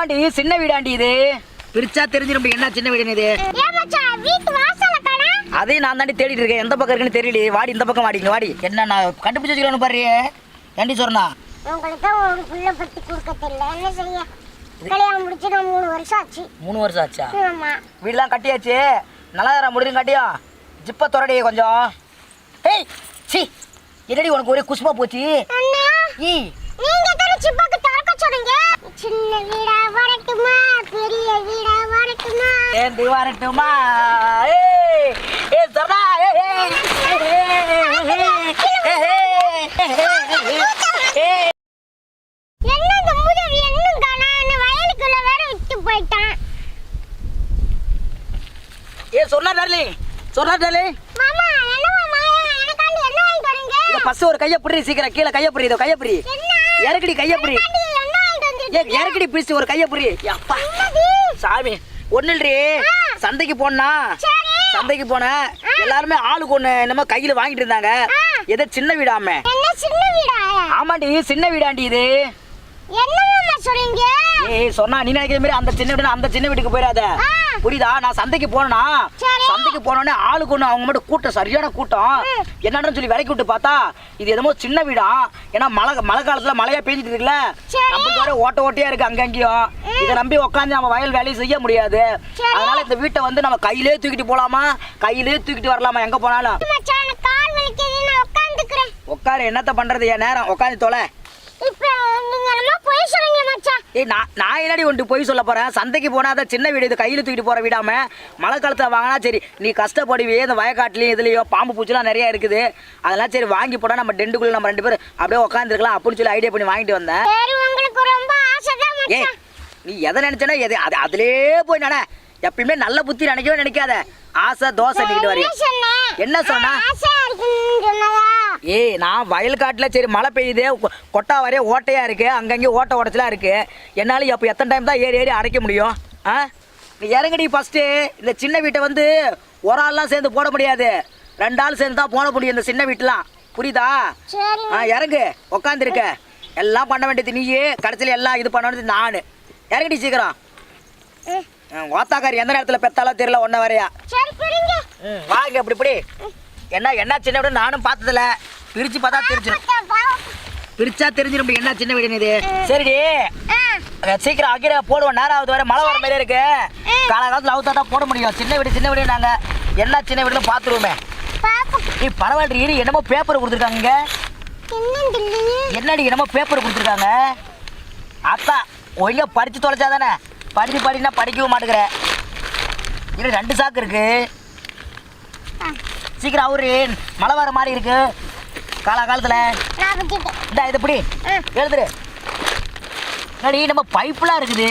ஆமாண்டி சின்ன வீடாண்டி இது. பிரிச்சா தெரிஞ்சிரும் என்ன சின்ன வீடுன்னு இது. அதையும் நான் தாண்டி தேடிட்டு இருக்கேன். எந்த பக்கம் இருக்குன்னு தெரியல வாடி இந்த பக்கம் வாடிங்க வாடி. என்ன நான் கண்டுபிடிச்சு வச்சுக்கலாம்னு பாரு. ஏண்டி சொன்னா? உங்களுக்கு தான் ஒரு புள்ள பத்தி கொடுக்க தெரியல. என்ன செய்ய? கல்யாணம் முடிச்சு நான் மூணு வருஷம் ஆச்சு. மூணு வருஷம் ஆச்சா? ஆமா. வீடெல்லாம் கட்டியாச்சு. நல்லா தர முடியும் கட்டியும் ஜிப்ப துறடி கொஞ்சம். ஏய் சி. என்னடி உனக்கு ஒரே குசுமா போச்சு? ஈ நீங்க தானே சிப்பாக்கு திறக்க சொன்னீங்க சின்ன வீடா வரட்டுமா பெரிய வீடா வரட்டுமா ஏந்தி வரட்டுமா ஏய் ஏ சொன்னா ஏய் ஏய் என்ன இந்த என்னும் வயலுக்குள்ள வேற விட்டு போயிட்டான் ஏ சொன்னா டார்லி சொன்னா டார்லி மாமா என்ன எனக்காண்டி என்ன ஒரு கைய புடி சீக்கிரம் கீழ கைய புடி இதோ கைய புடி இறக்கடி கைய புடி எனக்காண்டி என்ன வாங்கிட்டு ஏ வந்திருக்கீங்க இறக்கடி பிடிச்சு ஒரு கைய புடி. அப்பா சாமி ஒண்ணு இல்லடி சந்தைக்கு போனா சந்தைக்கு போனேன் எல்லாருமே ஆளுக்கு ஒண்ணு என்னமோ கையில வாங்கிட்டு இருந்தாங்க. ஏதோ சின்ன வீடாமே. என்ன சின்ன வீடா? ஆமாண்டி சின்ன வீடாண்டி இது. என்ன மாமா சொல்றீங்க? ஏய் சொன்னா நீ நினைக்கிற மாதிரி அந்த சின்ன வீடு அந்த சின்ன வீட்டுக்கு போயிடாத. புரியுதா? நான் சந்தைக்கு சரி. சந்தைக்கு போனோடனே ஆளுக்கு ஒண்ணு அவங்க மட்டும் கூட்டம் சரியான கூட்டம். என்னன்னு சொல்லி விலைக்கு விட்டு பார்த்தா இது என்னமோ சின்ன வீடா? ஏன்னா மழை மழை காலத்துல மழையா பெஞ்சிட்டு இருக்குல்ல. நம்மளுக்கு வேற ஓட்ட ஓட்டையா இருக்கு அங்கங்கேயும் இதை நம்பி உட்காந்து நம்ம வயல் வேலையை செய்ய முடியாது. அதனால இந்த வீட்டை வந்து நம்ம கையிலே தூக்கிட்டு போலாமா? கையிலே தூக்கிட்டு வரலாமா? எங்க போனாலும். உட்காரு என்னத்த பண்றது? என் நேரம். உட்காந்து தொலை இப்போ நீங்க என்னமோ பொய் சொல்றீங்க மச்சான் ஏய் நான் நான் என்னடி ஒன்று போய் சொல்ல போறேன்? சந்தைக்கு போனா தான் சின்ன வீடு இது கையில் தூக்கிட்டு போற வீடாம மழை காலத்தில் வாங்கினா சரி நீ கஷ்டப்படுவியே இந்த வயக்காட்டுலையும் இதுலையும் பாம்பு பூச்சிலாம் நிறைய இருக்குது. அதெல்லாம் சரி வாங்கி போட்டா நம்ம டெண்டுக்குள்ள நம்ம ரெண்டு பேரும் அப்படியே உட்காந்துருக்கலாம் அப்படின்னு சொல்லி ஐடியா பண்ணி வாங்கிட்டு வந்தேன். ஏய் நீ எதை நினைச்சனா எது அது அதிலே போய் நட எப்பயுமே நல்ல புத்தி நினைக்கவே நினைக்காத. ஆசை தோசை நீக்கிட்டு சொன்னேன்? என்ன சொன்னா? ஏய் நான் வயல் காட்டில் சரி மழை பெய்யுது கொ- கொட்டா வரைய ஓட்டையா இருக்கு அங்கங்கே ஓட்ட உடச்சலாம் இருக்கு. என்னால அப்போ எத்தனை டைம் தான் ஏறி ஏறி அடைக்க முடியும்? ஆ? நீ இறங்கடி ஃபர்ஸ்ட்டு இந்த சின்ன வீட்டை வந்து ஒரு ஆள்லாம் சேர்ந்து போட முடியாது. ரெண்டு ஆள் சேர்ந்து தான் போட முடியும் இந்த சின்ன வீட்டெலாம். புரியுதா? சரி. ஆ இறங்கு. உக்காந்துருக்க. எல்லாம் பண்ண வேண்டியது நீயே. கடைசியில் எல்லாம் இது பண்ண வேண்டியது நான். இறங்கடி சீக்கிரம். ஓத்தாக்காரி எந்த நேரத்தில் பெத்தாலோ தெரியல ஒன்றை வரையா. வாங்க இப்படி இப்படி. என்ன என்ன சின்ன வீடு நானும் பார்த்ததில்ல. பிரிச்சு பார்த்தா தெரிஞ்சிடும். பிரிச்சா தெரிஞ்சிடும் என்ன சின்ன வீடு இது? சரிடி. சீக்கிரம் அக்கீரை போடுவோம். நேரம் ஆகுது வரை மழை வர மாதிரி இருக்கு. காலகாலத்தில் அவுத்தா தான் போட முடியும். சின்ன வீடு சின்ன வீடு நாங்க என்ன சின்ன வீடுன்னு பார்த்துருவோமே. நீ பரவாயில்ல இரு என்னமோ பேப்பர் கொடுத்துருக்காங்க. என்னடி என்னமோ பேப்பர் கொடுத்துருக்காங்க. அக்கா ஒழுங்கா படிச்சு தொலைச்சா தானே படிச்சு படினா படிக்கவும் மாட்டேங்கிற. இது ரெண்டு சாக்கு இருக்கு. ஆ, சீக்கிரம் அவரு மழை வர மாதிரி இருக்கு? நான் விட்டுட்டேன். இந்தா இது இப்படி ஆ. எழுதுரு என்னடி நம்ம பைப்லாம் இருக்குது?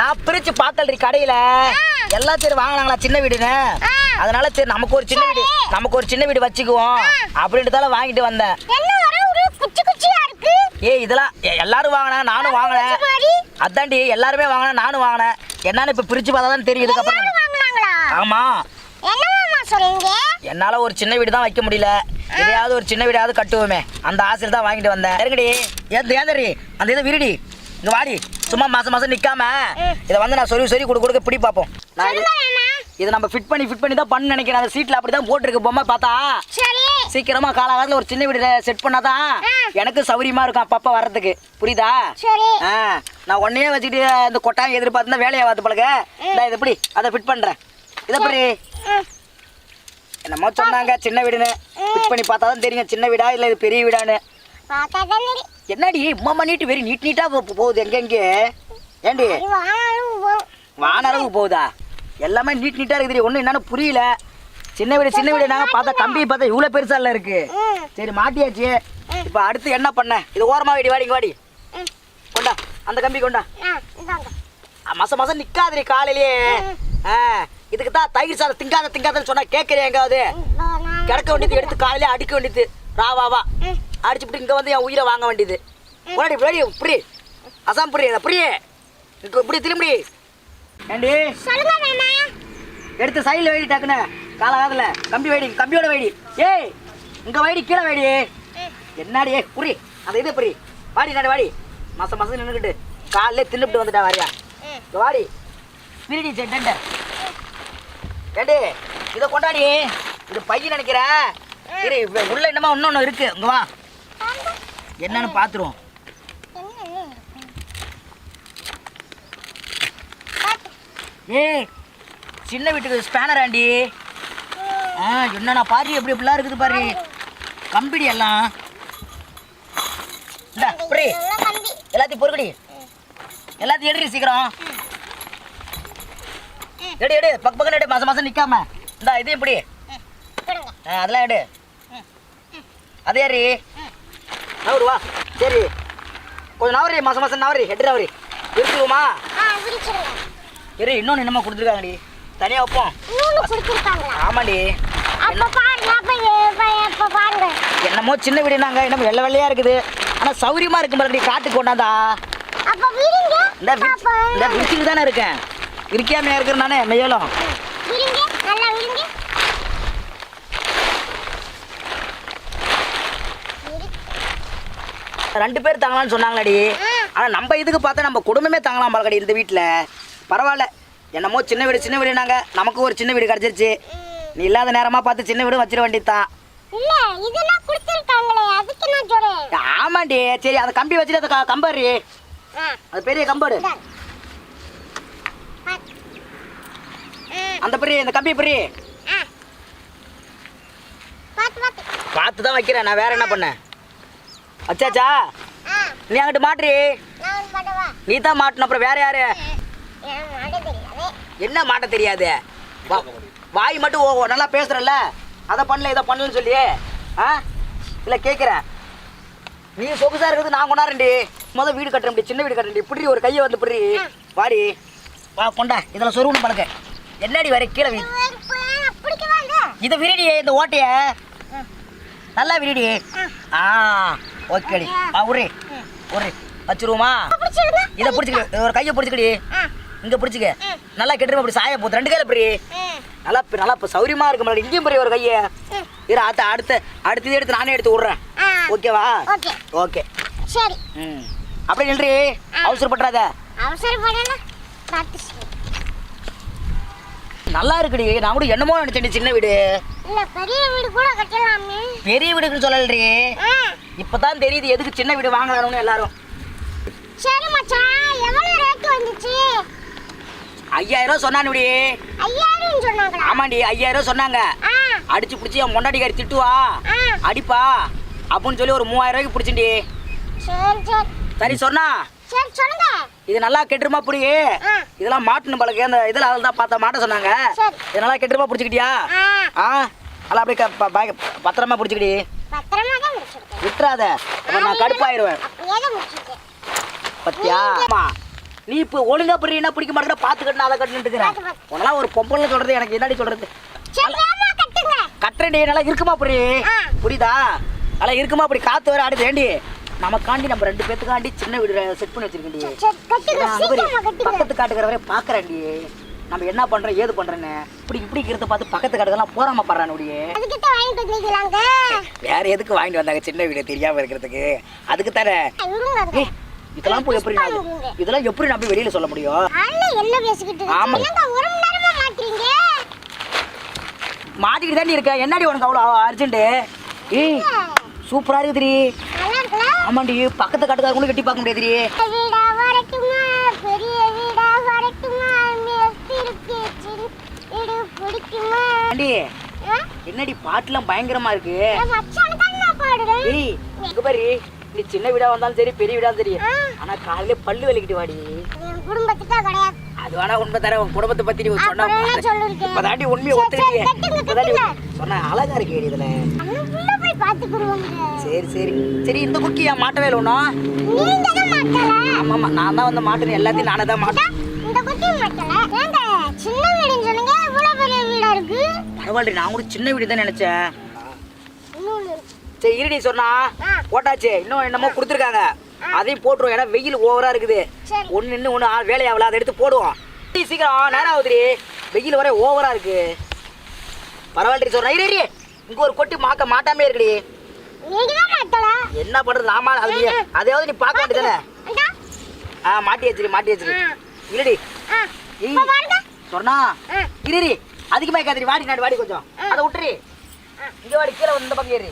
நான் பிரிச்சு பார்த்தல்றி கடையில. எல்லாம் சரி வாங்கினாங்களா? சின்ன வீடுன்னு. அதனால சரி நமக்கு ஒரு சின்ன வீடு. நமக்கு ஒரு சின்ன வீடு வச்சுக்குவோம். அப்படின்ட்டு தான் வாங்கிட்டு வந்தேன். ஏய் இதெல்லாம் எல்லாரும் வாங்கினா நானும் வாங்கினேன். அதாண்டி எல்லாருமே வாங்கினேன் நானும் வாங்கினேன். என்னன்னு இப்ப பிரிச்சு பார்த்தா தான் தெரியும் இதுக்கப்புறம்? ஆமா. என்னால ஒரு சின்ன வீடு தான் வைக்க முடியல. எதையாவது ஒரு சின்ன வீடாவது கட்டுவோமே. அந்த ஆசையில் தான் வாங்கிட்டு வந்தேன். இருங்கடி ஏன் ஏந்தரி அந்த இதை விரிடி. இங்க வாடி. சும்மா மாசம் மாசம் நிக்காம இதை வந்து நான் சொல்லி சொல்லி கொடுக்க கொடுக்க பிடி பார்ப்போம். இது நம்ம ஃபிட் பண்ணி ஃபிட் பண்ணி தான் பண்ணு நினைக்கிறேன். அந்த சீட்ல அப்படி தான் போட்டிருக்கு பொம்மை பார்த்தா. சீக்கிரமா காலகாலத்தில் ஒரு சின்ன வீடு செட் பண்ணாதான். எனக்கு சௌரியமா இருக்கும் அப்பப்ப வர்றதுக்கு. புரியுதா? நான் ஒன்னையே வச்சுக்கிட்டு இந்த கொட்டாயம் எதிர்பார்த்து வேலையை பார்த்து பழக இந்த இது எப்படி அதை ஃபிட் பண்றேன். இதை எப்படி என்னமோ சொன்னாங்க சின்ன வீடுன்னு. ஃபிட் பண்ணி பார்த்தா தான் தெரியும் சின்ன வீடா இல்லை இது பெரிய வீடான்னு. என்னடி உம்மா நீட்டு வெறி நீட் நீட்டா போகுது எங்கெங்கே ஏண்டி? வானளவு போகுதா? எல்லாமே நீட் நீட்டா இருக்குது ஒன்றும் என்னன்னு புரியல. சின்ன வீடு சின்ன வீடு நாங்கள் பார்த்தா கம்பி பார்த்தா இவ்வளோ பெருசா இல்லை இருக்கு. சரி மாட்டியாச்சு. இப்போ அடுத்து என்ன பண்ண? இது ஓரமா வாடி வாடிங்க வாடி. ம். கொண்டா அந்த கம்பி கொண்டா. ஆ, இந்தாங்க. ஆ, மச மசம் நிக்காதடி காலையிலேயே ஆ இதுக்கு தான் தயிர் சாதம் திங்காத திங்காதன்னு சொன்னா கேட்கறியா எங்காவது? கிடக்க வேண்டியது எடுத்து காலையிலே அடிக்க வேண்டியது. ரா வா வா. ம். அடிச்சுட்டு இங்க வந்து என் உயிரை வாங்க வேண்டியது. முன்னாடி புரி புரி அசாம் புரி புரி இங்க இப்படி திரும்பி ஏண்டி எடுத்து சைடில் வைடி டக்குன்னு. காலகாலத்தில் கம்பி வைடி கம்பியோட வைடி. ஏய் இங்க வைடி கீழே வைடி. என்னடி ஏய், புரி. அந்த இது புரி. வாடி நாடி வாடி. மாசம் மாசம் நின்றுக்கிட்டு காலையில தின்னுபிட்டு வந்துட்டா வாரியா. வாடி. பிரிடி செட்டு ஏண்டி இதை கொண்டாடி. இது பையன் நினைக்கிறேன் இப்ப உள்ள என்னமா இன்னொன்று இருக்கு. இங்க வா. என்னன்னு பார்த்துருவோம். ஏய் சின்ன வீட்டுக்கு ஸ்பேனர் ஆண்டி. ஆ என்னண்ணா பாரு எப்படி எப்படிலாம் இருக்குது பாரு கம்பிடி எல்லாம். எல்லாத்தையும் பொறுக்கடி எல்லாத்தையும் எடுடி சீக்கிரம். எடு எடு பக்க பக்கம் எடு மாசம் மாசம் நிக்காம இந்த இப்படி. கொடுங்க. ஆ, அதெல்லாம் எடு. அதே ஏறி ம். நவரு வா சரி கொஞ்சம் நவரி மாசம் மாசம் நவரி எட்டு நவரி இருக்குமா. இரு இன்னொன்று என்னமோ கொடுத்துருக்காங்கடி தனியாக வைப்போம்? ஆமாடி என்னமோ சின்ன வீடுனாங்க என்னமோ வெள்ளை வெள்ளையா இருக்குது. ஆனா சௌரியமா இருக்கு பாருடி காட்டுக்கு கொண்டாந்தா. இந்த விரிச்சுட்டு தானே இருக்கேன். இருக்காமையா இருக்கிறேன் நானே மெய்யலும். ரெண்டு பேர் தாங்கலாம்னு சொன்னாங்களடி. ஆனா நம்ம இதுக்கு பார்த்தா நம்ம குடும்பமே தாங்கலாம் பாலக்கடி இந்த வீட்டில் பரவாயில்ல. என்னமோ சின்ன வீடு சின்ன வீடுனாங்க. நமக்கு ஒரு சின்ன வீடு கிடைச்சிருச்சு. நீ இல்லாத நேரமா பார்த்து சின்ன வீடு வச்சிட வேண்டியதுதான். இல்ல இதெல்லாம் கொடுத்திருக்காங்களே அதுக்கு நான் சொல்றேன். ஆமாண்டி சரி அந்த கம்பி வச்சுட்டு அந்த கம்பாரி அது பெரிய. ம், அந்த பெரிய இந்த கம்பி பெரிய பார்த்து தான் வைக்கிறேன் நான் வேற என்ன பண்ணேன்? வச்சாச்சா ஆ, நீ அங்கிட்டு மாட்டுறி நீ தான் மாட்டணும் அப்புறம் வேற யாரு? என்ன மாட்ட தெரியாது? வாய் மட்டும் ஓ நல்லா பேசுறல்ல? அதை பண்ணல இதை பண்ணலன்னு சொல்லி ஆ? இல்லை கேட்குறேன் நீ சொகுசாக இருக்கிறது நான் கொண்டாடுறேன்டி. முதல் வீடு கட்டுறேன் சின்ன வீடு கட்டுறேன் இப்படி ஒரு கையை வந்து இப்படி. வாடி. வா கொண்டா. இதில் சொருவணும் பழக்க என்னடி வரை கீழே வி இதை விரிடி இந்த ஓட்டைய. நல்லா விரிடி. ஆ ஓகேடி. ஆ உரு உரு வச்சிருவோமா? இதை பிடிச்சிக்க ஒரு கையை பிடிச்சிக்கடி. இங்கே பிடிச்சிக்க. நல்லா கெட்டுருமா அப்படி சாய போகுது ரெண்டு கையில் இப்படி நல்லா நல்லா இப்போ சௌரியமா இருக்கு மேடம் இங்கேயும் பெரிய ஒரு கையை. இரு அடுத்த அடுத்த அடுத்தது எடுத்து நானே எடுத்து விட்றேன். ஓகேவா? ஓகே. சரி. ம். அப்படியே நில்றி. அவசரப்பட்டுறாத அவசரப்படல பார்த்து செய்யுங்க. நல்லா இருக்குடி. நான் கூட என்னமோ நினைச்சேன் சின்ன வீடு. இல்ல பெரிய வீடு கூட கட்டலாமே. பெரிய வீடுன்னு சொல்லலடி இப்பதான் தெரியுது எதுக்கு சின்ன வீடு வாங்கலாம்னு எல்லாரும். சரி மச்சான் எவ்வளவு ரேட் வந்துச்சு? ஐயாயிரம் ரூபா சொன்னானுடி. ஐயாயிரம் சொன்னாங்களா? ஆமாண்டி ஐயாயிரம் ரூபா சொன்னாங்க. அடிச்சு பிடிச்சி என் முன்னாடிக்காரி திட்டுவா. அடிப்பா. அப்படின்னு சொல்லி ஒரு மூவாயிரம் ரூபாய்க்கு பிடிச்சிண்டி. சரி சொன்னா. இது நல்லா கெட்டுருமா புடி. இதெல்லாம் மாட்டணும் பழக்க அந்த இதில் அதில் தான் பார்த்தா மாட்ட சொன்னாங்க. இது நல்லா கெட்டுருமா பிடிச்சிக்கிட்டியா? ஆ. நல்லா அப்படியே பத்திரமா பிடிச்சிக்கிடி. விட்டுறாத. நான் கடுப்பாயிருவேன் பத்தியா? நீ இப்போ ஒழுங்கா பிடினா பிடிக்க மாட்டேங்கிற பார்த்து கட்டு அதை கட்டுன்னு இருக்கிறேன். உனலாம் ஒரு பொம்பளை சொல்றது எனக்கு என்னடி சொல்றது? கட்டுறேன்டி நல்லா இருக்குமா புரி. புரியுதா? நல்லா இருக்குமா அப்படி காத்து வர அடுத்து ஏண்டி? நமக்காண்டி நம்ம ரெண்டு பேத்துக்காண்டி சின்ன வீடு செட் பண்ணி கட்டுங்க. பக்கத்து காட்டுக்கிற வரை பாக்குறேன்டி நம்ம என்ன பண்றோம் ஏது பண்றேன்னு? இப்படி இப்படி இருக்கிறத பார்த்து பக்கத்து காட்டுக்கெல்லாம் போறாம வந்தீங்களாங்க வேற எதுக்கு வாங்கிட்டு வந்தாங்க சின்ன வீடு தெரியாம இருக்கிறதுக்கு? அதுக்கு தானே இதெல்லாம் போய் எப்படி இதெல்லாம் எப்படி நான் போய் வெளியில சொல்ல முடியும்? என்ன பேசிக்கிட்டு இருக்கு? ஆமா. என்னங்க ஒரு மணி நேரமா மாட்டுறீங்க? மாட்டிக்கிட்டு தாண்டி இருக்க. என்னடி உனக்கு அவ்வளோ அர்ஜென்ட்டு ஏய் சூப்பரா இருக்குதுடி. ஆமாண்டி பக்கத்து காட்டுக்காரங்களும் கட்டி பார்க்க முடியாதுடி? என்னடி பாட்டுலாம் பயங்கரமா இருக்கு? ஏய் இங்க பாரு. நீ சின்ன வீடா வந்தாலும் சரி பெரிய வீடா சரி. ஆனா காலையில பல்லு வலிக்கிட்டு வாடி. என் அது வேணா உண்மை தர உன் குடும்பத்தை பத்தி நீ சொன்னா? இப்பதாண்டி உண்மையை சரி, ஒத்துக்கிட்டியே சரி, கட்டுங்க, இப்பதாண்டி கட்டுங்க. சொன்ன அழகா இருக்கேடி இதுல. சரி சரி. சரி இந்த குக்கி ஏன் மாட்டவே இல்லை ஒன்றும் ஆமா ஆமா நான் தான் வந்து மாட்டுறேன் எல்லாத்தையும் நானே தான் மாட்டேன். இருக்கு? பரவாயில்ல நான் கூட சின்ன வீடு தான் நினைச்சேன். இருக்கு சரி இருடி சொன்னா. போட்டாச்சு. இன்னும் என்னமோ கொடுத்துருக்காங்க. அதையும் போட்டுருவோம் ஏன்னா வெயில் ஓவரா இருக்குது. ஒன்று இன்னும் ஒன்று வேலையாகல அதை எடுத்து போடுவோம். சீக்கிரம். நேரம் ஆகுதுடி வெயில் வர ஓவரா இருக்கு. பரவாயில்ல சொல்றேன் இரு. இங்க ஒரு கொட்டி மாக்க மாட்டாமே இருக்குடி என்ன பண்றது? நாம அது அதையாவது நீ பார்க்க வேண்டியதானே. ஆ மாட்டி வச்சிரு மாட்டி வச்சிரு. பாருங்க. சொன்னா. இருடி அதிகமா காதிரி வாடி நாடி வாடி கொஞ்சம். அதை விட்டுரு. இங்க வாடி கீழே வந்து இந்த பக்கம் ஏறி.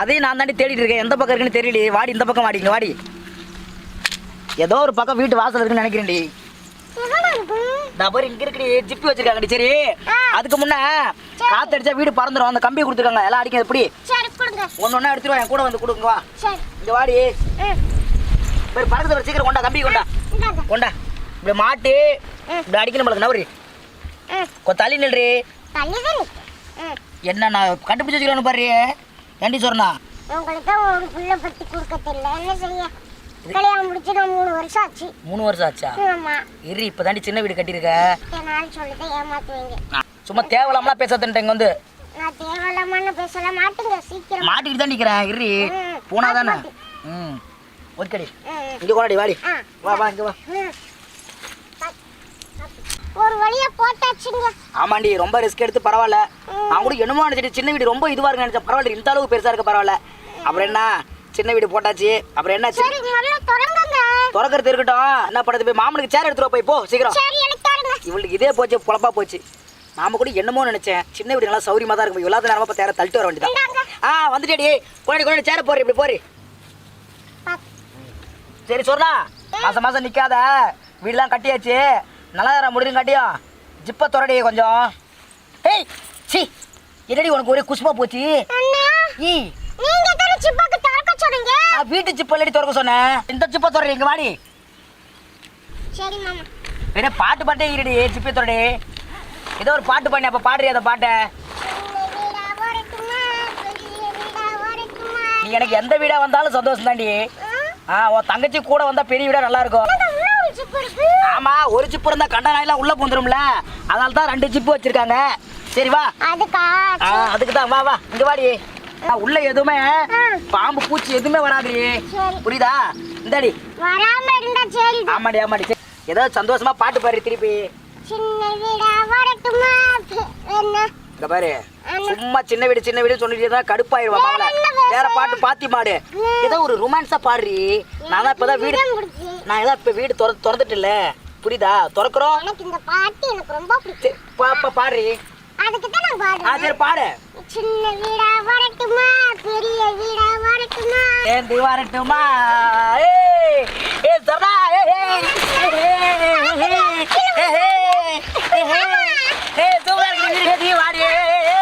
அதையும் நான் தாண்டி தேடிட்டு இருக்கேன். எந்த பக்கம் இருக்குன்னு தெரியல வாடி இந்த பக்கம் வாடி இங்க வாடி. ஏதோ ஒரு பக்கம் வீட்டு வாசல் இருக்குன்னு நினைக்கிறேன்டி? நான் பாரு இங்க இருக்குடி ஜிப்பி வச்சிருக்காங்கடி சரி. அதுக்கு முன்ன காத்தடிச்சா வீடு பறந்துடும் அந்த கம்பி கொடுத்துருக்காங்க. எல்லாம் அடிக்க எப்படி? சரி, கொடுங்க. ஒன்னு ஒண்ணா எடுத்துருவா என் கூட வந்து கொடுங்க வா. சரி. இங்க வாடி. பாரு பறக்குது பாரு, சீக்கிரம் கொண்டா கம்பி கொண்டா. கொண்டா. இப்படி மாட்டி. இப்படி அடிக்கணும் பழக்கு நவரி. தள்ளி நில்றி. என்ன நான் கண்டுபிடிச்சு வச்சுக்கிறேன்னு பாரு ஏண்டி சொன்னா? உங்களுக்கு ஒரு புள்ள பத்தி கொடுக்க என்ன செய்ய? கல்யாணம் முடிச்சு நான் மூணு வருஷம் ஆச்சு. மூணு வருஷம் ஆச்சா? ஆமா. இரு இப்போ தாண்டி சின்ன வீடு கட்டியிருக்க. என்னால் சொல்லிட்டு ஏமாத்துவீங்க சும்மா தேவையில்லாமலாம் பேசாதுன்ட்டு இங்க வந்து. நான் தேவையில்லாமன்னு பேசல மாட்டுங்க சீக்கிரம். மாட்டிக்கிட்டு தான் நிக்கிறேன். இரு ம். பூனா தானே மாட்டு, ம். ஓகேடி. இங்க கொண்டாடி வாடி. வா வா இங்க வா. ஒரு வழியா போட்டாச்சுங்க. ஆமாண்டி ரொம்ப ரிஸ்க் எடுத்து பரவாயில்ல. நான் கூட என்னமோ நினைச்சிட்டு சின்ன வீடு ரொம்ப இதுவா இருக்கு நினைச்சேன். பரவாயில்ல இந்த அளவுக்கு பெருசா இருக்க பரவாயில்ல. அப்புறம் என்ன? சின்ன வீடு போட்டாச்சு. அப்புறம் என்ன? திறக்கறது இருக்கட்டும். என்ன பண்ணுறது போய் மாமனுக்கு சேர் எடுத்துட்டு போய் போ சீக்கிரம். இவளுக்கு இதே போச்சு பொழப்பா போச்சு. நாம கூட என்னமோ நினைச்சேன். சின்ன வீடு நல்லா சௌரியமா தான் இருக்கும். இவ்வளவு நேரமா தேர தள்ளிட்டு வர வேண்டியதான். ஆ வந்துட்டேடி கொண்டாடி கொண்டாடி சேர போறேன் இப்படி போறி. சரி சொல்றா மாசம் மாசம் நிக்காத. வீடெல்லாம் கட்டியாச்சு. நல்லா தர முடியும் கட்டியும் ஜிப்ப துறடி கொஞ்சம். ஏய் சி என்னடி உனக்கு ஒரே குசுமா போச்சு? ஈ நீங்க தானே சிப்பாக்கு திறக்க சொன்னீங்க? நான் வீட்டு ஜிப்ப இல்லடி திறக்க சொன்னேன். இந்த ஜிப்ப துறடி இங்க வாடி. சரி மாமா. என்ன பாட்டு பாட்டே இருடி ஜிப்பை துறடி ஏதோ ஒரு பாட்டு பண்ணி அப்ப பாடுறி அந்த பாட்டை? நீ எனக்கு எந்த வீடா வந்தாலும் சந்தோஷம் தாண்டி ஆ உன் தங்கச்சி கூட வந்தா பெரிய வீடா நல்லா இருக்கும். ஒரு சிப்பு ஆமா ஒரு ஜிப்பு இருந்தா கண்ட நாயெல்லாம் உள்ள பூந்துரும்ல. அதனால தான் ரெண்டு ஜிப்பு வச்சிருக்காங்க. சரி வா. அதுக்கா தான் வா வா. இங்க வாடி. உள்ள எதுவுமே பாம்பு பூச்சி எதுவுமே வராது. புரியுதா? இந்தாடி. வராம இருந்தா சரி ஆமாடி ஆமாடி. சரி. ஏதோ சந்தோஷமா பாட்டு பாரு திருப்பி. சின்ன வீடா வரட்டுமா? இந்த பாரு சும்மா சின்ன வீடு சின்ன வீடு சொல்லிட்டு தான் கடுப்பாயிருவா மாவள வேற பாட்டு பாத்தி மாடு ஏதோ ஒரு ரொமான்ஸா பாடுறி நான் தான் இப்பதான் வீடு நான் ஏதோ இப்ப வீடு திற திறந்துட்டு இல்ல புரியுதா திறக்கிறோம் இந்த பாட்டு எனக்கு ரொம்ப பாடுறி அதுக்கு பெரிய એ જોરદાર ગિરગિરી ખેતી વાડી